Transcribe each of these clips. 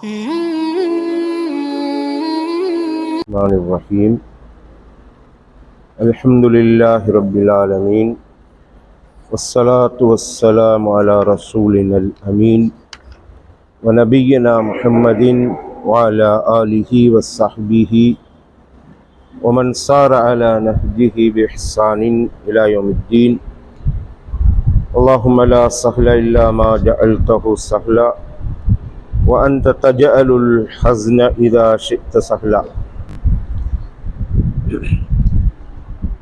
الرحمن الرحيم. الحمد لله رب العالمين. والصلاة والسلام على رسولنا الأمين ونبينا محمد وعلى آله وصحبه ومن سار على نهجه بإحسان إلى يوم الدين. اللهم لا سهل إلا ما جعلته سهلا. وأنت تجعل الحزن إذا شئت سهلا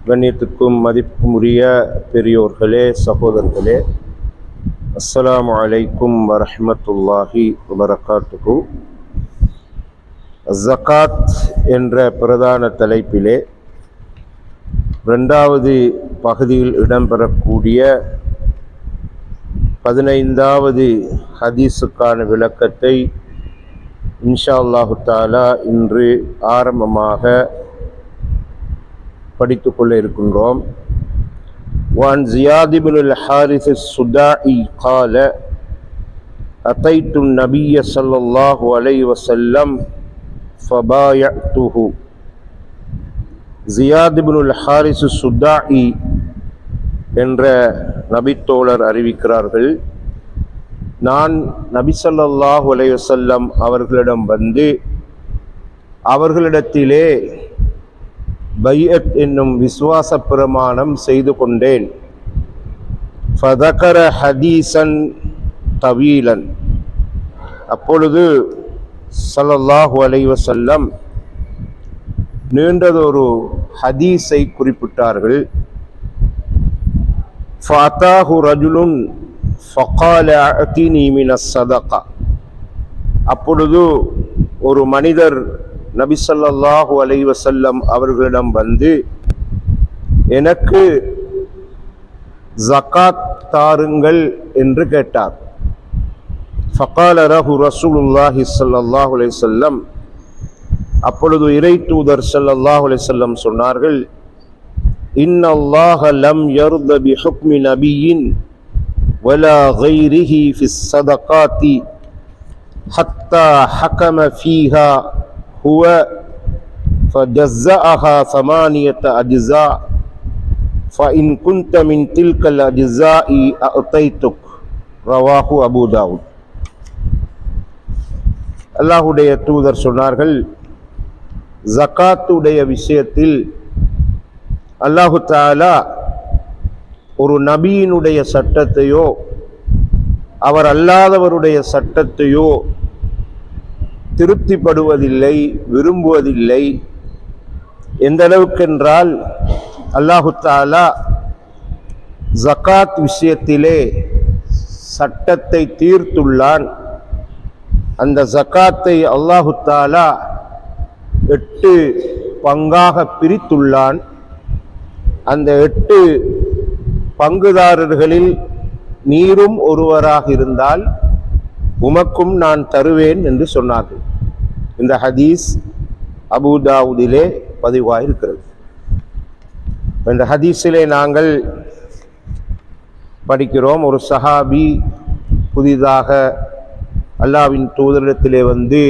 கண்ணியத்துக்கும் மதிப்புக்கும் உரிய பெரியோர்களே சகோதரர்களே அஸ்ஸலாமு அலைக்கும் வரஹ்மத்துல்லாஹி வபரகாத்துஹு ஜகாத் என்ற பிரதான தலைப்பிலே ரெண்டாவது பகுதியில் இடம்பெறக்கூடிய பதினைந்தாவது ஹதீஸுக்கான விளக்கத்தை இன்ஷா அல்லாஹு தாலா இன்று ஆரம்பமாக படித்து கொள்ள இருக்கின்றோம் وعن زياد بن الحارث السدائي قال أتيت النبي صلى الله عليه وسلم فبايعته ஜியாத் இப்னுல் ஹாரிஸ் சுத்தாஇ என்ற நபித்தோழர் அறிவிக்கிறார்கள். நான் நபி ஸல்லல்லாஹு அவர்களிடம் வந்து அவர்களிடத்திலே பையத் என்னும் விசுவாச பிரமாணம் செய்து கொண்டேன். ஃபதகர ஹதீசன் தவீலன். அப்பொழுது சல்லல்லாஹு அலைவசல்லம் நீண்டதொரு ஹதீஸை குறிப்பிட்டார்கள். فأتاه رجل فقال أعطني من الصدقة அப்பொழுது ஒரு மனிதர் நபி ஸல்லல்லாஹு அலைஹி வஸல்லம் அவர்களிடம் வந்து எனக்கு ஜகாத் தாருங்கள் என்று கேட்டார் ஃபகால ரஹு ரசூலுல்லாஹி ஸல்லல்லாஹு அலைஹி வஸல்லம் அப்பொழுது இறை தூதர் ஸல்லல்லாஹு அலைஹி வஸல்லம் சொன்னார்கள் إن الله لم يرضى بحكم نبي ولا غيره في الصدقات حتى حكم فيها هو فجزأها ثمانية أجزاء فإن كنت من تلك الأجزاء أعطيتك رواه أبو داود அல்லாஹுடைய தூதர் சொன்னார்கள் ஜகாத்துடைய விஷயத்தில் அல்லாஹு தாலா ஒரு நபியினுடைய சட்டத்தையோ அவர் அல்லாதவருடைய சட்டத்தையோ திருப்திப்படுவதில்லை விரும்புவதில்லை. எந்த அளவுக்கென்றால் அல்லாஹு தாலா ஜகாத் விஷயத்திலே சட்டத்தை தீர்த்துள்ளான். அந்த ஜகாத்தை அல்லாஹு தாலா எட்டு பங்காக பிரித்துள்ளான். அந்த எட்டு பங்குதாரர்களில் நீரும் ஒருவராக இருந்தால் உமக்கும் நான் தருவேன் என்று சொன்னார்கள். இந்த ஹதீஸ் அபுதாவுதிலே பதிவாயிருக்கிறது. இந்த ஹதீஸிலே நாங்கள் படிக்கிறோம் ஒரு சஹாபி புதிதாக அல்லாவின் தூதரிடத்திலே வந்து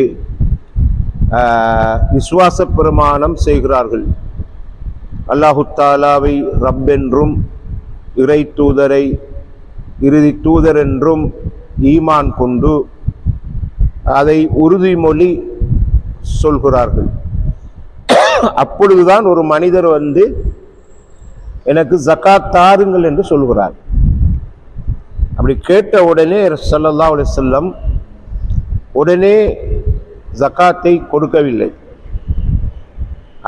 விசுவாச பிரமாணம் செய்கிறார்கள். அல்லாஹுத்தாலாவை ரப்பென்றும் இறை தூதரை இறுதி தூதர் என்றும் ஈமான் கொண்டு அதை உறுதிமொழி சொல்கிறார்கள். அப்பொழுதுதான் ஒரு மனிதர் வந்து எனக்கு ஜக்காத் தாருங்கள் என்று சொல்கிறார். அப்படி கேட்ட உடனே சல்லல்லா அலி செல்லம் உடனே ஜக்காத்தை கொடுக்கவில்லை.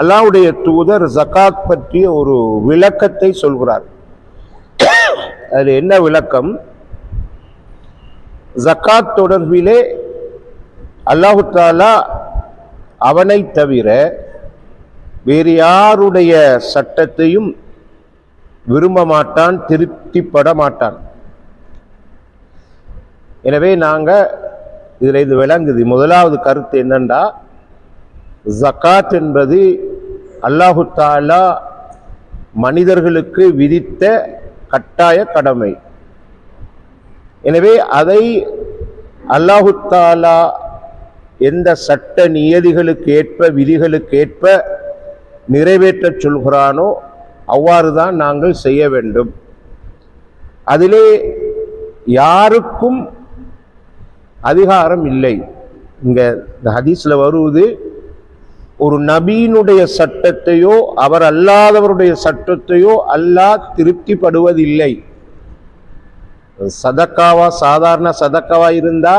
அல்லாவுடைய தூதர் ஜகாத் பற்றிய ஒரு விளக்கத்தை சொல்கிறார். அதில் என்ன விளக்கம்? ஜக்காத் தொடர்பிலே அல்லாஹு தாலா அவனை தவிர வேறு யாருடைய சட்டத்தையும் விரும்ப மாட்டான் திருப்திப்பட மாட்டான். எனவே நாங்கள் இதில் இது விளங்குது. முதலாவது கருத்து என்னண்டா ஜக்காத் என்பது அல்லாஹு தாலா மனிதர்களுக்கு விதித்த கட்டாய கடமை. எனவே அதை அல்லாஹு தாலா எந்த சட்ட நியதிகளுக்கு ஏற்ப விதிகளுக்கு ஏற்ப நிறைவேற்றச் சொல்கிறானோ அவ்வாறு தான் நாங்கள் செய்ய வேண்டும். அதிலே யாருக்கும் அதிகாரம் இல்லை. இங்கே இந்த ஹதீஸ்ல வருவது ஒரு நபீனுடைய சட்டத்தையோ அவர் அல்லாதவருடைய சட்டத்தையோ அல்லாஹ் திருப்திப்படுவதில்லை. சதக்காவா சாதாரண சதக்காவா இருந்தா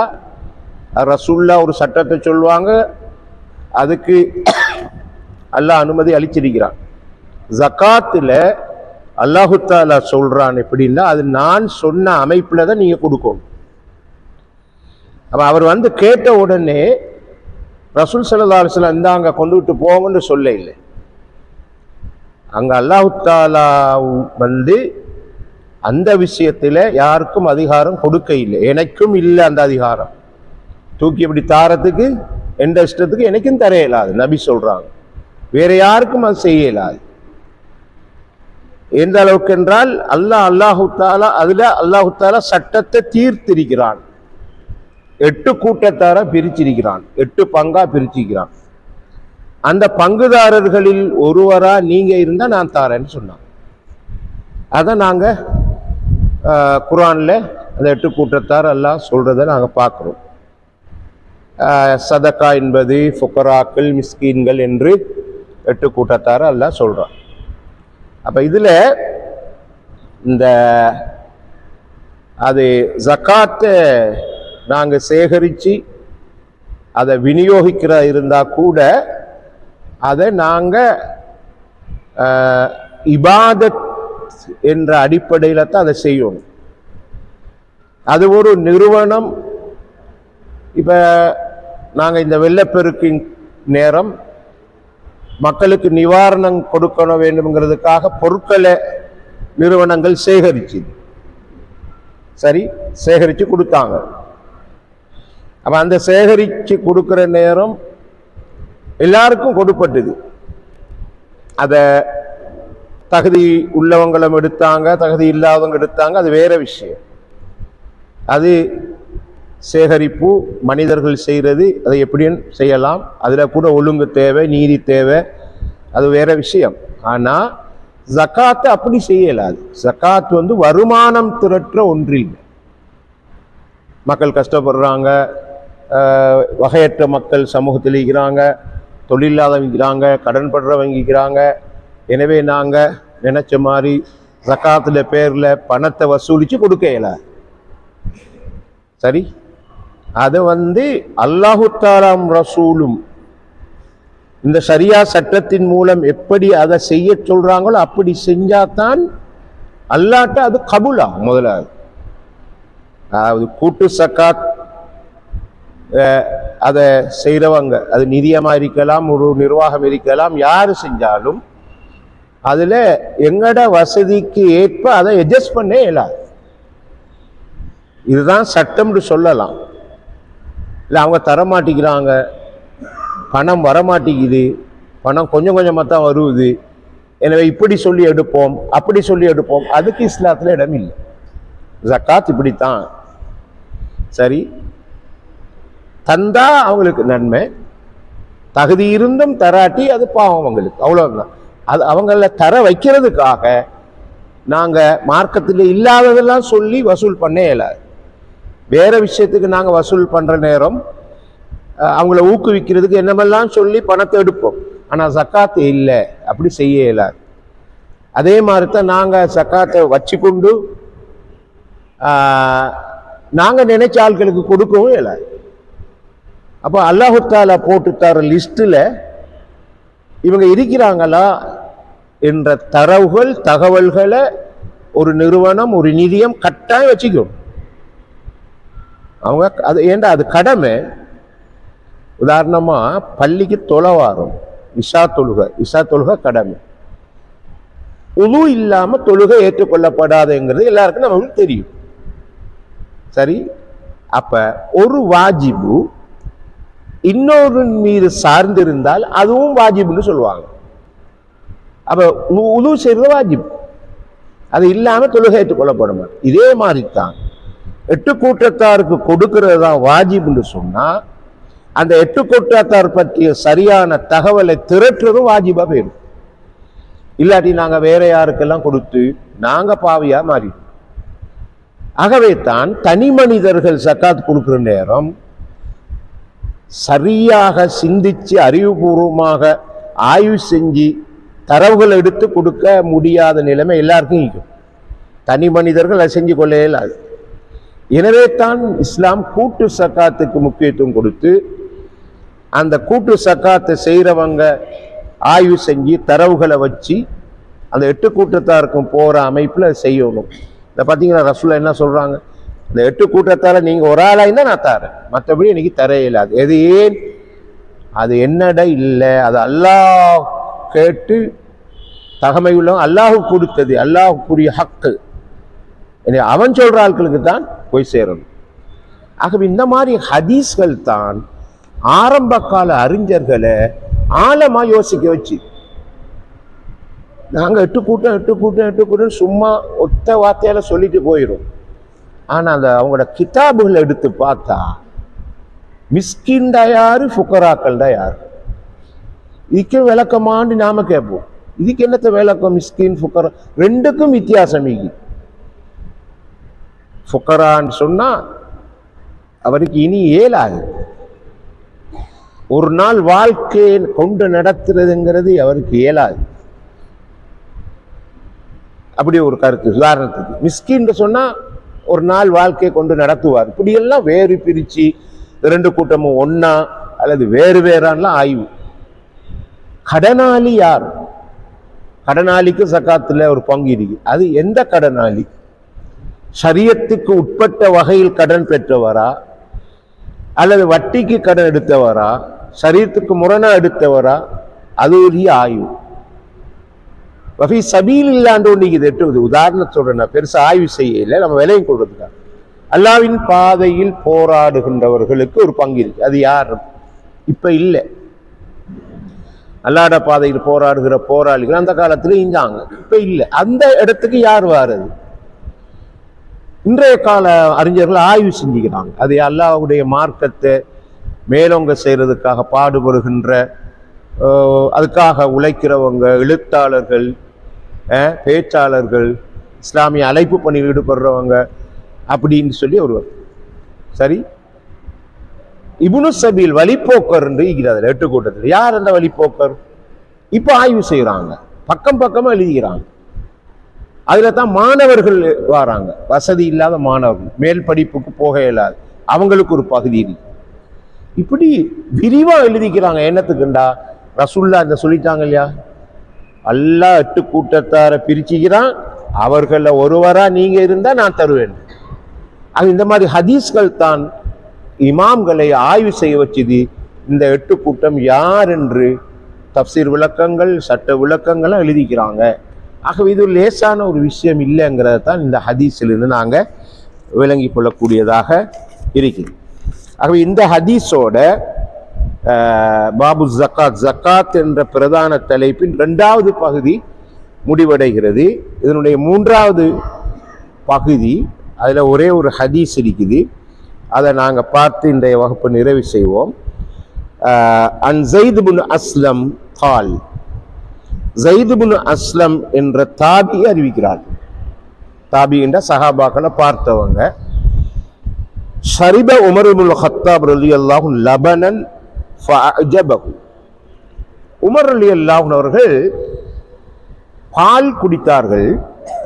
ரசுல்லா ஒரு சட்டத்தை சொல்லுவாங்க அதுக்கு அல்லாஹ் அனுமதி அளிச்சிருக்கிறான். ஜக்காத்தில் அல்லாஹுத்தாலா சொல்றான் எப்படின்னா அது நான் சொன்ன அமைப்பில் தான் நீங்க கொடுக்கணும். அப்ப அவர் வந்து கேட்ட உடனே ரசூல் சல்லா அங்கே இந்தாங்க கொண்டுகிட்டு போங்கன்னு சொல்ல இல்லை அங்கே அல்லாஹாலா வந்து அந்த விஷயத்துல யாருக்கும் அதிகாரம் கொடுக்க இல்லை எனக்கும் இல்லை அந்த அதிகாரம். தூக்கி இப்படி தாரத்துக்கு எந்த இஷ்டத்துக்கு எனக்கும் தர இயலாது நபி சொல்றாங்க. வேற யாருக்கும் அது செய்ய இயலாது எந்த அளவுக்கு என்றால் அல்லாஹ் அல்லாஹு தாலா அதுல அல்லாஹு தாலா சட்டத்தை தீர்த்திருக்கிறான். எட்டு கூட்டத்தார பிரிச்சிருக்கிறான். எட்டு பங்கா பிரிச்சிருக்கிறான். அந்த பங்குதாரர்களில் ஒருவரா நீங்க இருந்தா நான் தாரேன்னு சொன்னான். அதை நாங்க குரான்ல அந்த எட்டு கூட்டத்தார் எல்லாம் சொல்றதை நாங்க பார்க்கிறோம் சதக்கா என்பது ஃபுக்கராக்கள் மிஸ்கீன்கள் என்று எட்டு கூட்டத்தார் எல்லாம் சொல்றான். அப்ப இதுல இந்த அது ஜக்காத்தை நாங்கள் சேகரித்து அதை விநியோகிக்கிற இருந்தால் கூட அதை நாங்கள் இபாதத் என்ற அடிப்படையில் தான் அதை செய்யணும். அது ஒரு நிறுவனம். இப்போ நாங்கள் இந்த வெள்ளப்பெருக்கின் நேரம் மக்களுக்கு நிவாரணம் கொடுக்கணும் வேண்டும்ங்கிறதுக்காக பொருட்களை நிறுவனங்கள் சேகரிச்சு சரி சேகரித்து கொடுத்தாங்க. அப்போ அந்த சேகரித்து கொடுக்குற நேரம் எல்லாருக்கும் கொடுப்பட்டுது. அதை தகுதி உள்ளவங்களும் எடுத்தாங்க தகுதி இல்லாதவங்க எடுத்தாங்க அது வேற விஷயம். அது சேகரிப்பு மனிதர்கள் செய்கிறது அதை எப்படியும் செய்யலாம். அதில் கூட ஒழுங்கு தேவை நீதி தேவை அது வேற விஷயம். ஆனால் ஜக்காத்தை அப்படி செய்யலாது ஜக்காத் வந்து வருமானம் திரட்டுற ஒன்றில் மக்கள் கஷ்டப்படுறாங்க வகையற்ற மக்கள் சமூகத்தில் இருக்கிறாங்க தொழிலில்லாதவங்க இருக்கிறாங்க கடன் படுறவங்க இருக்கிறாங்க எனவே நாங்கள் நினச்ச மாதிரி ஜக்காத்துல பேரில் பணத்தை வசூலித்து கொடுக்கல சரி? அதை வந்து அல்லாஹு ரசூலும் இந்த சரியா சட்டத்தின் மூலம் எப்படி அதை செய்ய சொல்றாங்களோ அப்படி செஞ்சாதான் அல்லாட்ட அது கபுலா முதலாவது. அதாவது கூட்டு சக்காத் அதை செய்கிறவங்க அது நிதியமாக இருக்கலாம் ஒரு நிர்வாகம் இருக்கலாம் யார் செஞ்சாலும் அதில் எங்கட வசதிக்கு ஏற்ப அதை அட்ஜஸ்ட் பண்ணே இயலாது. இதுதான் சட்டம்னு சொல்லலாம். இல்லை அவங்க தர மாட்டேங்கிறாங்க பணம் வரமாட்டேங்குது. பணம் கொஞ்சம் கொஞ்சமாக தான் வருது. எனவே இப்படி சொல்லி எடுப்போம் அப்படி சொல்லி எடுப்போம். அதுக்கு இஸ்லாத்தில் இடம் இல்லை ஜக்காத் இப்படித்தான். சரி தந்தா அவங்களுக்கு நன்மை. தகுதி இருந்தும் தராட்டி அது பாவம் அவங்களுக்கு. அவ்வளோதான் அது அவங்கள தர வைக்கிறதுக்காக நாங்கள் மார்க்கத்தில் இல்லாததெல்லாம் சொல்லி வசூல் பண்ண இயலாது. வேறு விஷயத்துக்கு நாங்கள் வசூல் பண்ணுற நேரம் அவங்கள ஊக்குவிக்கிறதுக்கு என்னமெல்லாம் சொல்லி பணத்தை எடுப்போம். ஆனால் சக்காத்து இல்லை. அப்படி செய்ய இயலாது. அதே மாதிரி தான் நாங்கள் சக்காத்தை வச்சுக்கொண்டு கொண்டு நாங்கள் நினைச்ச ஆட்களுக்கு கொடுக்கவும் இயலாது. அப்போ அல்லாஹு தாலா போட்டு தர லிஸ்ட்டில் இவங்க இருக்கிறாங்களா என்ற தரவுகள் தகவல்களை ஒரு நிறுவனம் ஒரு நிதியம் கட்டாயம் வச்சுக்கும். அவங்க அது ஏண்டா அது கடமை? உதாரணமா பள்ளிக்கு தொலைவாரம் இஷா தொழுகை இஷா தொழுகை கடமை. உது இல்லாமல் தொழுகை ஏற்றுக்கொள்ளப்படாதுங்கிறது எல்லாருக்கும் நமக்கு தெரியும். சரி அப்ப ஒரு வாஜிபு இன்னொரு மீது சார்ந்திருந்தால் அதுவும் வாஜிப்னு சொல்லுவாங்க. அப்போ உது செய்கிறது வாஜிப். அது இல்லாமல் தொழுகை ஏற்றுக்கொள்ளப்பட இதே மாதிரி தான் எட்டு கூட்டத்தாருக்கு கொடுக்கிறது தான் வாஜிப்னு சொன்னால் அந்த எட்டு கூட்டத்தார் பற்றிய சரியான தகவலை திரட்டுறதும் வாஜிபாக போயிடும் இல்லாட்டி நாங்கள் வேற யாருக்கெல்லாம் கொடுத்து நாங்கள் பாவியாக மாறிடும் ஆகவே தான் தனி மனிதர்கள் சக்காத் கொடுக்குற நேரம் சரியாக சிந்திச்சு அறிவுபூர்வமாக ஆய்வு செஞ்சு தரவுகள் எடுத்து கொடுக்க முடியாத நிலைமை எல்லாருக்கும் இருக்கும் தனி மனிதர்கள் அதை செஞ்சு கொள்ள இயலாது எனவே தான் இஸ்லாம் கூட்டு சக்காத்துக்கு முக்கியத்துவம் கொடுத்து அந்த கூட்டு சக்காத்தை செய்கிறவங்க ஆய்வு செஞ்சு தரவுகளை வச்சு அந்த எட்டு கூட்டத்தாருக்கும் போகிற அமைப்பில் செய்யணும். இந்த பார்த்தீங்கன்னா ரசூலா என்ன சொல்கிறாங்க இந்த எட்டு கூட்டத்தால் நீங்கள் ஒரு ஆளாக இருந்தால் நான் தரேன். மற்றபடி எனக்கு தர இயலாது எது ஏன்? அது என்னட இல்லை? அது அல்லாஹ் கேட்டு தகமை உள்ளவன். அல்லாஹ் கொடுத்தது. அல்லாஹுக்குரிய ஹக்கு. அவன் சொல்கிற ஆட்களுக்கு தான் போய் சேரணும். ஆகவே இந்த மாதிரி ஹதீஸ்கள் தான் ஆரம்ப கால அறிஞர்களை ஆழமாக யோசிக்க வச்சு. நாங்கள் எட்டு கூட்டம் எட்டு கூட்டம் எட்டு கூட்டம் சும்மா ஒத்த வார்த்தையால சொல்லிட்டு போயிடும் ஆனா அந்த அவங்களோட கிதாபுகளை எடுத்து பார்த்தா மிஸ்கின்டா யாரு ஃபுக்கராக்கள்டா யார்? இதுக்கு விளக்கமாண்டு நாம கேட்போம். இதுக்கு என்னத்த விளக்கம் மிஸ்கின் ஃபுக்கரா? ரெண்டுக்கும் வித்தியாசம் இது. ஃபுக்கரான்னு சொன்னா அவருக்கு இனி இயலாது ஒரு நாள் வாழ்க்கையை கொண்டு நடத்துறதுங்கிறது அவருக்கு இயலாது அப்படி ஒரு கருத்து. உதாரணத்துக்கு மிஸ்கின்னு சொன்னா ஒரு நாள் வாழ்க்கையை கொண்டு நடத்துவார். இப்படியெல்லாம் வேறு பிரித்து ரெண்டு கூட்டமும் ஒன்றா அல்லது வேறு வேறான்லாம் ஆய்வு. கடனாளி யார்? கடனாளிக்கு சக்காத்தில் ஒரு பங்கு இருக்கு. அது எந்த கடனாளி? சரியத்துக்கு உட்பட்ட வகையில் கடன் பெற்றவரா? அல்லது வட்டிக்கு கடன் எடுத்தவரா? சரீரத்துக்கு முரணா எடுத்தவரா? அது ஒரு ஆய்வு. வஃபி சபீல் இல்லாண்டு ஒன்று இது எட்டுவது உதாரணம் சொல்றேன் நான் பெருசா ஆய்வு செய்யல நம்ம விலையும் கொடுக்குறதுக்காக அல்லாவின் பாதையில் போராடுகின்றவர்களுக்கு ஒரு பங்கு இருக்கு. அது யார்? இப்ப இல்லை. அல்லாட பாதையில் போராடுகிற போராளிகள் அந்த காலத்தில் இருந்தாங்க இப்ப இல்லை. அந்த இடத்துக்கு யார் வாரது? இன்றைய கால அறிஞர்கள் ஆய்வு செஞ்சுக்கிறாங்க. அது அல்லாவுடைய மார்க்கத்தை மேலோங்க செய்யறதுக்காக பாடுபடுகின்ற அதுக்காக உழைக்கிறவங்க எழுத்தாளர்கள் பேச்சாளர்கள் இஸ்லாமிய அழைப்பு பணியில் ஈடுபடுறவங்க அப்படின்னு சொல்லி ஒருவர். சரி? இபுனு சபீல் வழிப்போக்கர் என்று இருக்கிறார் எட்டு கூட்டத்தில். யார் அந்த வழிப்போக்கர்? இப்போ ஆய்வு செய்கிறாங்க. பக்கம் பக்கமா எழுதுகிறாங்க. அதுல தான் மாணவர்கள் வராங்க. வசதி இல்லாத மாணவர்கள். மேல் படிப்புக்கு போக இயலாது. அவங்களுக்கு ஒரு பகுதி இருக்கு. இப்படி விரிவா எழுதிக்கிறாங்க. என்னத்துக்குண்டா? ரசுல்லா இந்த சொல்லிட்டாங்க இல்லையா? அல்லாஹ் எட்டு கூட்டத்தாரை பிரிச்சுக்கிறான். அவர்களில் ஒருவராக நீங்கள் இருந்தால் நான் தருவேன். அது இந்த மாதிரி ஹதீஸ்கள் தான் இமாம்களை ஆய்வு செய்ய வச்சது. இந்த எட்டு கூட்டம் யார் என்று தப்சீர் விளக்கங்கள் சட்ட விளக்கங்களும் எழுதிக்கிறாங்க. ஆகவே இது லேசான ஒரு விஷயம் இல்லைங்கிறத தான் இந்த ஹதீஸிலிருந்து நாங்கள் விளங்கி கொள்ளக்கூடியதாக இருக்குது ஆகவே இந்த ஹதீஸோட பாபு ஜக்காத். ஜக்காத் என்ற பிரதான தலைப்பின் ரெண்டாவது பகுதி முடிவடைகிறது. இதனுடைய மூன்றாவது பகுதி அதில் ஒரே ஒரு ஹதீஸ் இருக்குது. அதை நாங்கள் பார்த்து இன்றைய வகுப்பு நிறைவு செய்வோம். அன் ஜெயித் அஸ்லம் கால். ஜெயித் அஸ்லம் என்ற தாபி அறிவிக்கிறார். தாபி என்ற சஹாபாக்களை பார்த்தவங்க ஷரிப உமருபுல் ஹத்தாப் ரலி அல்லாஹும் லபனன் உமர் அலி அல்லாஹன் அவர்கள் பால் குடித்தார்கள்.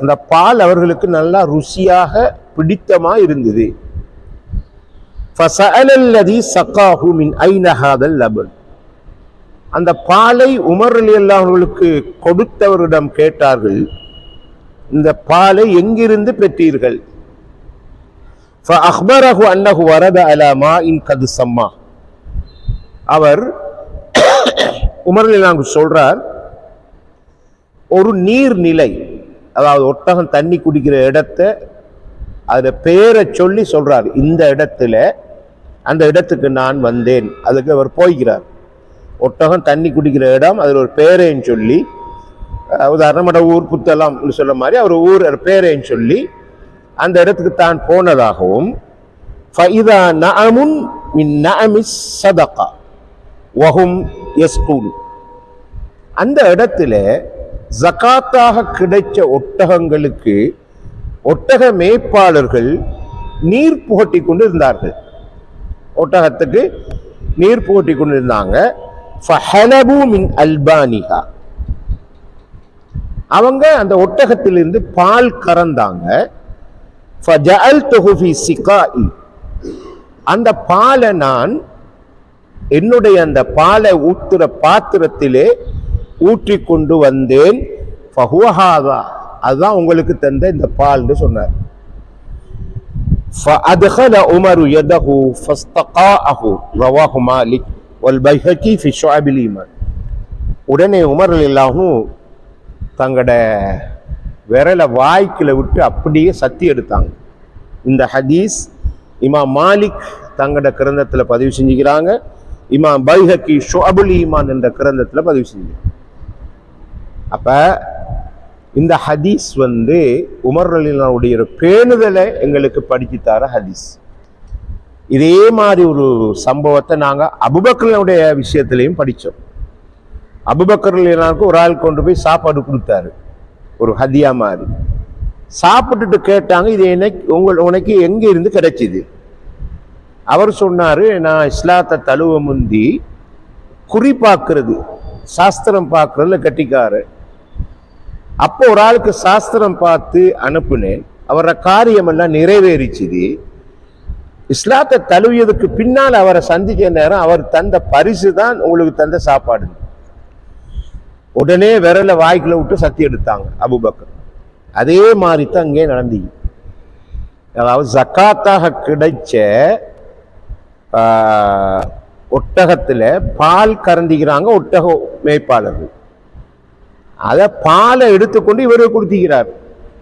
அந்த பால் அவர்களுக்கு நல்லா ருசியாக பிடித்தமாக இருந்தது. அந்த பாலை உமர் அலி அல்லாஹர்களுக்கு கொடுத்தவரிடம் கேட்டார்கள். இந்த பாலை எங்கிருந்து பெற்றீர்கள்? அன்னகு வரத அலமா இன் கது சம்மா. அவர் உமர் அலி சொல்றார் ஒரு நீர்நிலை அதாவது ஒட்டகம் தண்ணி குடிக்கிற இடத்த அதில் பேரை சொல்லி சொல்றார். இந்த இடத்துல அந்த இடத்துக்கு நான் வந்தேன். அதுக்கு அவர் போய்கிறார் ஒட்டகம் தண்ணி குடிக்கிற இடம் அதில் ஒரு பேரையும் சொல்லி உதாரணமட ஊர் புத்தலாம் சொல்ல மாதிரி அவர் ஊர் பேரையும் சொல்லி அந்த இடத்துக்கு தான் போனதாகவும் ஃபைதா நஅமுன் மின் நஅமிஸ் சதகா. வஹும் எஸ்கூல் அந்த இடத்துல ஜகாத்தாக கிடைச்ச ஒட்டகங்களுக்கு ஒட்டக மேய்ப்பாளர்கள் நீர் புகட்டி கொண்டு இருந்தார்கள் ஒட்டகத்துக்கு நீர் புகட்டி கொண்டு இருந்தாங்க மின் அல்பானிகா அவங்க அந்த ஒட்டகத்திலிருந்து பால் கறந்தாங்க. அந்த பாலை நான் என்னுடைய அந்த பாலை ஊத்துற பாத்திரத்திலே ஊற்றி கொண்டு வந்தேன் ஃபஹுவஹாதா. அதுதான் உங்களுக்கு தந்த இந்த பால்னு சொன்னார் فأدخل عمر يده فاستقاءه رواه مالك والبيهقي في شعب الإيمان உடனே உமர் எல்லாரும் தங்களோட விரலை வாய்க்குல விட்டு அப்படியே சத்தி எடுத்தாங்க இந்த ஹதீஸ் இமாம் மாலிக் தங்களோட கிரந்தத்தில் பதிவு செஞ்சுக்கிறாங்க இமாம் பைஹக்கி ஷுஅபுல் ஈமான் என்ற கிரந்தத்தில் பதிவு செஞ்சேன் அப்போ இந்த ஹதீஸ் வந்து உமர் அலினாவுடைய ஒரு பேணுதலை எங்களுக்கு படித்து தர ஹதீஸ். இதே மாதிரி ஒரு சம்பவத்தை நாங்கள் அபுபக்கரனுடைய விஷயத்திலையும் படித்தோம் அபுபக்கர்லினாவுக்கு ஒரு ஆள் கொண்டு போய் சாப்பாடு கொடுத்தாரு. ஒரு ஹதியா மாதிரி. சாப்பிட்டுட்டு கேட்டாங்க இது எனக்கு உங்கள் உனக்கு எங்கே இருந்து கிடைச்சிது? அவர் சொன்னார் நான் இஸ்லாத்தை தழுவ முந்தி குறி பார்க்கறது சாஸ்திரம் பார்க்கறதுல கட்டிக்காரு. அப்போ ஒரு ஆளுக்கு சாஸ்திரம் பார்த்து அனுப்புனேன். அவரோட காரியமெல்லாம் நிறைவேறிச்சுது. இஸ்லாத்தை தழுவியதுக்கு பின்னால் அவரை சந்திக்க நேரம் அவர் தந்த பரிசு தான் உங்களுக்கு தந்த சாப்பாடு உடனே விரல வாய்க்குள்ள விட்டு சத்தி எடுத்தாங்க அபுபக்கர். அதே மாதிரி தான் அங்கே நடந்தீங்க அதாவது ஜக்காத்தாக கிடைச்ச ஒட்டகத்தில் பால் கறந்திக்கிறாங்க ஒட்டக மேய்ப்பாளர்கள். அதை பாலை எடுத்துக்கொண்டு இவரு கொடுத்திக்கிறார்.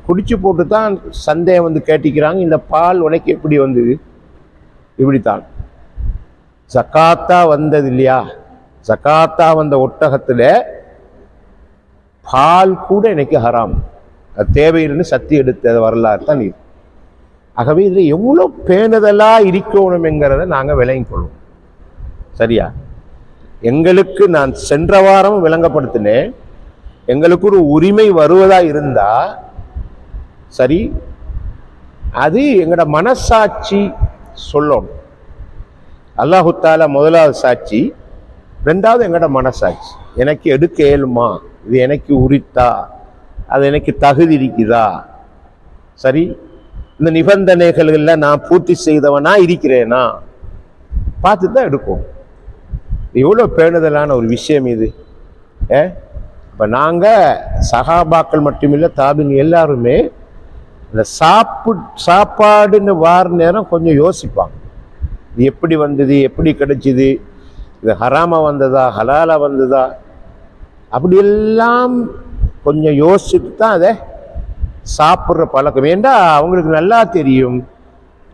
குடிச்சு போட்டு தான் சந்தேகம் வந்து கேட்டிக்கிறாங்க இந்த பால் உனக்கு எப்படி வந்தது? இப்படித்தான். சக்காத்தா வந்தது இல்லையா? சக்காத்தா வந்த ஒட்டகத்தில் பால் கூட எனக்கு ஹராம். அது தேவையில்லைன்னு சத்தி எடுத்த வரலாறு தான் இது. ஆகவே இதில் எவ்வளோ பேணுதலாக இருக்கணும்ங்கிறத நாங்கள் விளங்கிக் கொள்வோம். சரியா? எங்களுக்கு நான் சென்ற வாரம் விளங்கப்படுத்தினேன். எங்களுக்கு ஒரு உரிமை வருவதா இருந்தா சரி அது எங்களோட மனசாட்சி சொல்லணும். அல்லாஹுத்தால முதலாவது சாட்சி ரெண்டாவது எங்களோட மனசாட்சி. எனக்கு எடுக்க இயலுமா? இது எனக்கு உரித்தா? அது எனக்கு தகுதி இருக்குதா? சரி இந்த நிபந்தனைகள்ல நான் பூர்த்தி செய்தவனா இருக்கிறேனா? பார்த்து தான் எடுக்கும். எவ்வளோ பேணுதலான ஒரு விஷயம் இது. ஏ? இப்போ நாங்கள் சகாபாக்கள் மட்டுமில்லை தாபின் எல்லாருமே இந்த சாப்பு சாப்பாடுன்னு வார நேரம் கொஞ்சம் யோசிப்பாங்க. இது எப்படி வந்தது எப்படி கிடைச்சிது இது ஹராமா வந்ததா ஹலாலா வந்ததா? அப்படி எல்லாம் கொஞ்சம் யோசிச்சுட்டு தான் அதை சாப்பிட்ற பழக்கம். ஏண்டா அவங்களுக்கு நல்லா தெரியும்?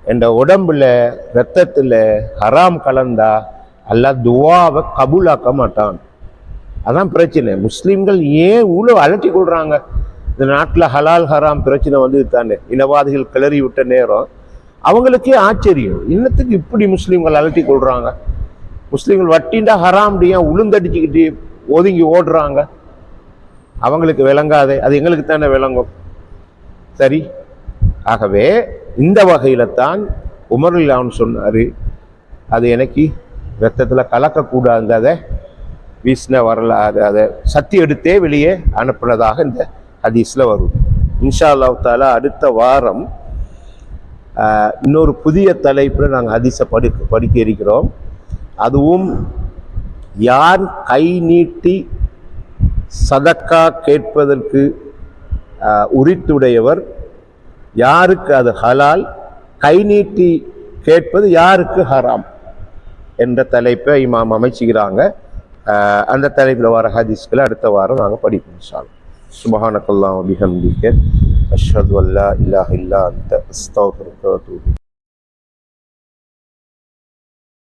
என்ற உடம்புல ரத்தத்தில் ஹராம் கலந்தா அல்லா துவாவை கபூலாக்க மாட்டான். அதான் பிரச்சனை. முஸ்லீம்கள் ஏன் இவ்வளோ அலட்டி கொள்றாங்க? இந்த நாட்டில் ஹலால் ஹராம் பிரச்சனை வந்து தானே. இனவாதிகள் கிளறி விட்ட நேரம். அவங்களுக்கே ஆச்சரியம். இன்னத்துக்கு இப்படி முஸ்லீம்கள் அலட்டி கொள்றாங்க? முஸ்லீம்கள் வட்டிண்டா ஹராம் உளுந்தடிச்சுக்கிட்டு ஒதுங்கி ஓடுறாங்க? அவங்களுக்கு விளங்காதே. அது எங்களுக்கு தானே விளங்கும். சரி. ஆகவே இந்த வகையில் தான் உமர்லான்னு சொன்னார். அது எனக்கு ரத்தத்தில் கலக்கக்கூடாது. அதை வீசின வரலாறு அதை சத்தி எடுத்தே வெளியே அனுப்புனதாக இந்த ஹதீஸில் வரும். இன்ஷா அல்லாத்தால அடுத்த வாரம் இன்னொரு புதிய தலைப்பில் நாங்கள் ஹதீஸை படி படிக்க இருக்கிறோம். அதுவும் யார் கை நீட்டி சதக்கா கேட்பதற்கு உரித்துடையவர். யாருக்கு அது ஹலால்? கை நீட்டி கேட்பது யாருக்கு ஹராம்? என்ற தலைப்பை இமாம் அமைச்சுக்கிறாங்க. அந்த தலைப்பில் வர ஹதீஸ்களை அடுத்த வாரம் நாங்கள் படிப்போம் சார் அல்லாஹ். சுபஹானக்கல்லாம் பிஹம்திக்க அஷ்ஹது அல்லா இல்லாஹ் இல்லா அந்த